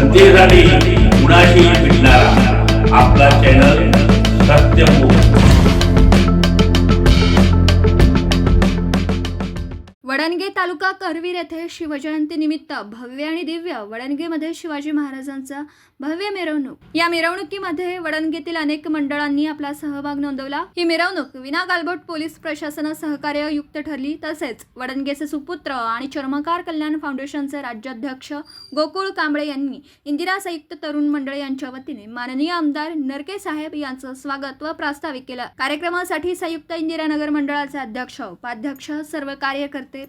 सत्तेसाठी कुणाशी भेटणारा आपला चॅनल सत्यमुख वडणगे तालुका करवीर येथे शिवजयंतीनिमित्त भव्य आणि दिव्य वडणगेमध्ये शिवाजी महाराजांचा भव्य मिरवणूक. या मिरवणुकीमध्ये वडणगेतील अनेक मंडळांनी आपला सहभाग नोंदवला. ही मिरवणूक विना गालबोट पोलीस प्रशासना सहकार्य युक्त ठरली. तसेच वडणगेचे सुपुत्र आणि चर्मकार कल्याण फाउंडेशनचे राज्याध्यक्ष गोकुळ कांबळे यांनी इंदिरा संयुक्त तरुण मंडळ यांच्या वतीने माननीय आमदार नरके साहेब यांचं स्वागत व प्रास्ताविक केलं. कार्यक्रमासाठी संयुक्त इंदिरानगर मंडळाचे अध्यक्ष उपाध्यक्ष सर्व कार्यकर्ते